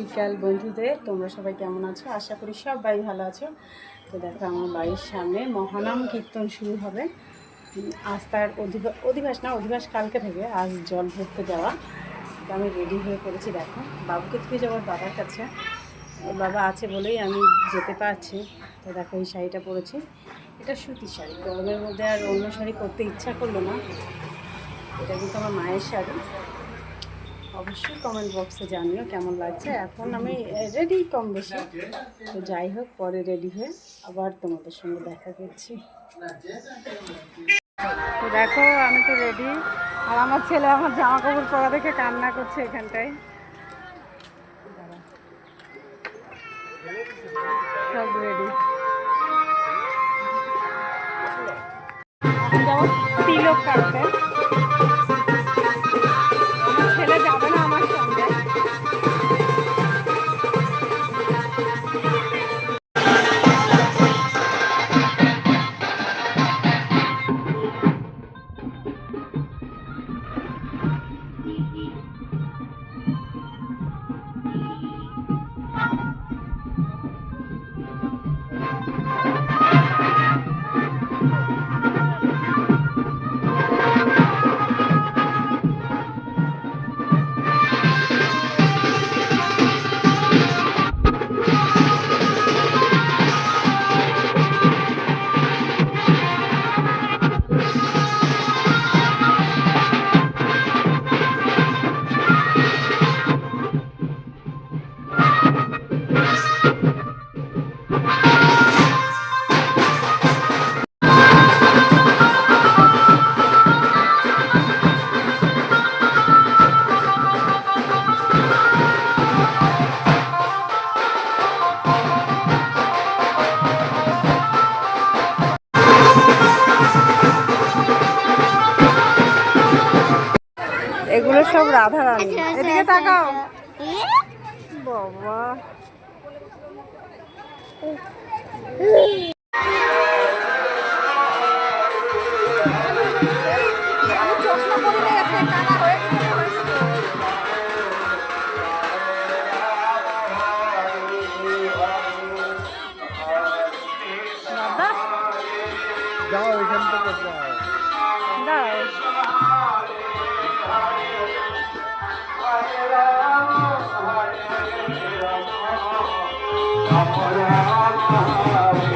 বিকাল বন্ধুদের, তোমরা সবাই কেমন আছো? আশা করি সবাই ভালো আছো। তো দেখো, আমার বাড়ির সামনে মহানাম কীর্তন শুরু হবে। আজ তার অধিবা, অধিবাস না, অধিবাস কালকে থেকে, আজ জল ভরতে যাওয়া। তো আমি রেডি হয়ে পড়েছি, দেখো। বাবুকে থেকে যাওয়ার বাবার কাছে। বাবা আছে বলেই আমি যেতে পারছি। তো দেখো, এই শাড়িটা পরেছি। এটা সুতির শাড়ি। গরমের মধ্যে আর অন্য শাড়ি করতে ইচ্ছা করল না। এটা কিন্তু আমার মায়ের শাড়ি। অবশ্যই কমেন্ট বক্সে জানিও কেমন লাগছে। এখন আমি রেডি কম বেশি। তো যাই হোক, পরে রেডি হয়ে আবার তোমাদের সঙ্গে দেখা করছি। তো দেখো, আমি তো রেডি আর আমার ছেলে আমার জামা কাপড় পরা দেখে কান্না করছে এখানটায়। সব রেডি তিলক কাটতে সব রাধা রানী। এদিকে তাকাও। বাবা। যাও এখান থেকে যাও। Amara Amara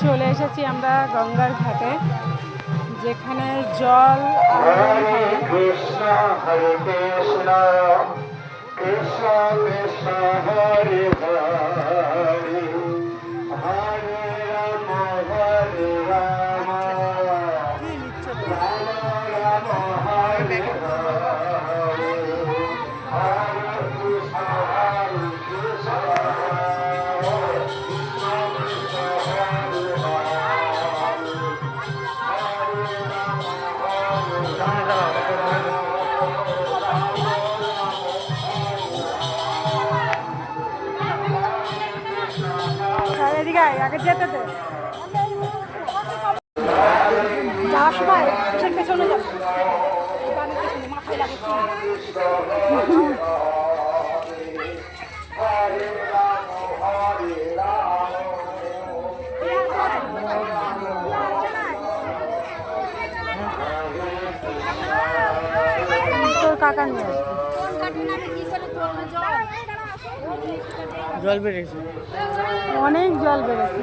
চলে এসেছি আমরা গঙ্গার ঘাটে যেখানে জল কৃষ্ণ হরে কৃষ্ণ। কৃষ্ণ কৃষ্ণ হরে হরে। এদিকে আগে যেতে দে। যাওয়ার সময় পেছন পেছনে যাবে মাথায় লাগে তোর কাকা জল বেড়েছে। অনেক জল বেড়েছে।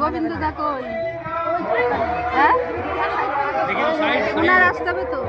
গোবিন্দ দা কই হ্যাঁ ওনার আসতে হবে তো।